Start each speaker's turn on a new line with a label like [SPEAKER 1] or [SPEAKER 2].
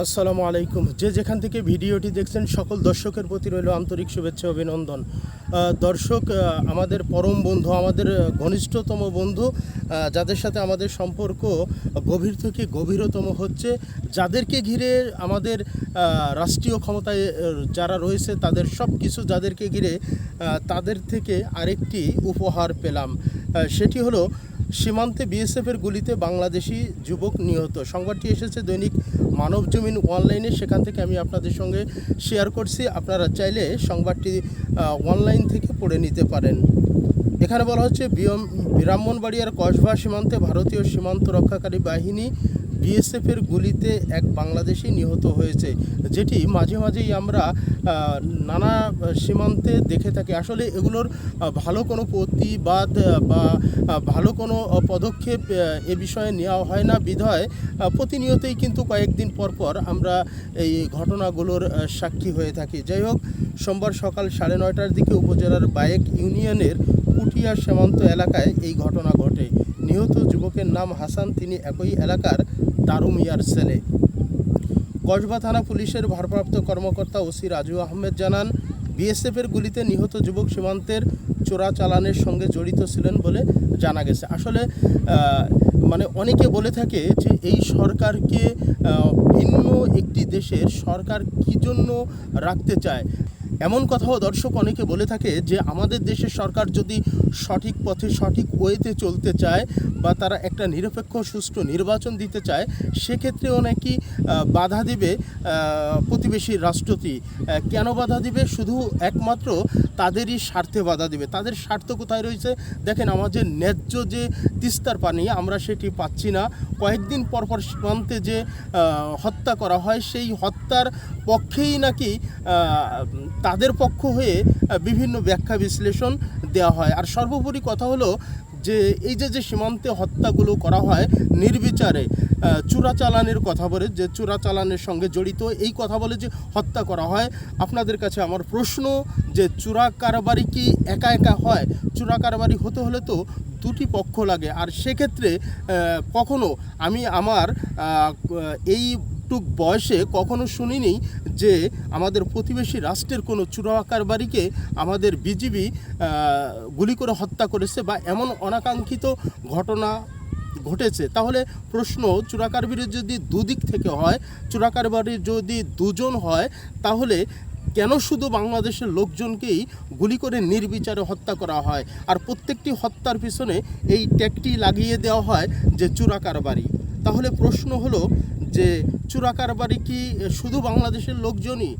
[SPEAKER 1] আসসালামু আলাইকুম। যে যেখান থেকে ভিডিওটি দেখছেন, সকল দর্শকের প্রতি রইল আন্তরিক শুভেচ্ছা, অভিনন্দন। দর্শক আমাদের পরম বন্ধু, আমাদের ঘনিষ্ঠতম বন্ধু যাদের সাথে আমাদের সম্পর্ক গভীর থেকে গভীরতম হচ্ছে, যাদেরকে ঘিরে আমাদের রাষ্ট্রীয় ক্ষমতায় যারা রয়েছে, তাদের সব কিছু যাদেরকে ঘিরে তাদের থেকে আরেকটি উপহার পেলাম। সেটি হলো, সীমান্তে বিএসএফের গুলিতে বাংলাদেশি যুবক নিহত। সংবাদটি এসেছে দৈনিক মানব জমিন অনলাইনে সেখান থেকে আমি আপনাদের সঙ্গে শেয়ার করছি। আপনারা চাইলে সংবাদটি অনলাইন থেকে পড়ে নিতে পারেন। এখানে বলা হচ্ছে ব্রাহ্মণবাড়িয়ার কসবা সীমান্তে ভারতীয় সীমান্ত রক্ষাকারী বাহিনী বিএসএফের গুলিতে এক বাংলাদেশি নিহত হয়েছে, যেটি মাঝে মাঝেই আমরা নানা সীমান্তে দেখে থাকি। আসলে এগুলোর ভালো কোনো প্রতিবাদ বা ভালো কোনো পদক্ষেপ এ বিষয়ে নেওয়া হয় না। বিধায় প্রতিনিয়তই কিন্তু কয়েকদিন পর পর আমরা এই ঘটনাগুলোর সাক্ষী হয়ে থাকি। যাই হোক, সোমবার সকাল সাড়ে নয়টার দিকে উপজেলার বায়েক ইউনিয়নের কুটিয়া সীমান্ত এলাকায় এই ঘটনা ঘটে। নিহত যুবকের নাম হাসান, তিনি একই এলাকার দারুমিয়ার ছেলে। কসবা থানা পুলিশের ভারপ্রাপ্ত কর্মকর্তা ওসি রাজু আহমেদ জানান, বিএসএফের গুলিতে নিহত যুবক সীমান্তের চোরাচালানের সঙ্গে জড়িত ছিলেন বলে জানা গেছে। আসলে মানে অনেকে বলে থাকে যে এই সরকারকে ভিন্ন একটি দেশের সরকার কী জন্য রাখতে চায়? এমন কথাও দর্শক অনেকে বলে থাকে যে আমাদের দেশের সরকার যদি সঠিক পথে, সঠিক ওয়েতে চলতে চায় বা তারা একটা নিরপেক্ষ, সুষ্ঠু নির্বাচন দিতে চায়, সেক্ষেত্রেও নাকি বাধা দিবে প্রতিবেশী রাষ্ট্রটি। কেন বাধা দিবে? শুধু একমাত্র তাদেরই স্বার্থে বাধা দিবে। তাদের স্বার্থ কোথায় রয়েছে? দেখেন, আমাদের ন্যায্য যে তিস্তার পানি, আমরা সেটি পাচ্ছি না। কয়েকদিন পর পর সীমান্তে যে হত্যা করা হয়, সেই হত্যার পক্ষেই নাকি তাদের পক্ষ হয়ে বিভিন্ন ব্যাখ্যা বিশ্লেষণ দেওয়া হয়। আর সর্বোপরি কথা হলো যে, এই যে যে সীমান্তে হত্যাগুলো করা হয় নির্বিচারে চোরাচালানের কথা বলে, যে চোরাচালানের সঙ্গে জড়িত, এই কথা বলে যে হত্যা করা হয়। আপনাদের কাছে আমার প্রশ্ন যে, চোরা কারবারি কি একা একা হয়? চোরা কারবারি হতে হলে তো দুটি পক্ষ লাগে। আর সেক্ষেত্রে কখনো আমি আমার এই টুক বয়সে কখনো শুনিনি যে আমাদের প্রতিবেশী রাষ্ট্রের কোনো চুরাকার বাড়িকে আমাদের বিজিবি গুলি করে হত্যা করেছে বা এমন অনাকাঙ্ক্ষিত ঘটনা ঘটেছে। তাহলে প্রশ্ন, চুরাকার বাড়ি যদি দুদিক থেকে হয়, চুরাকার বাড়ির যদি দুজন হয়, তাহলে কেন শুধু বাংলাদেশের লোকজনকেই গুলি করে নির্বিচারে হত্যা করা হয়? আর প্রত্যেকটি হত্যার পিছনে এই ট্যাগটি লাগিয়ে দেওয়া হয় যে চুরাকার বাড়ি। তাহলে প্রশ্ন হলো যে চুরাকার কারবারি কি শুধু বাংলাদেশের লোকজনই?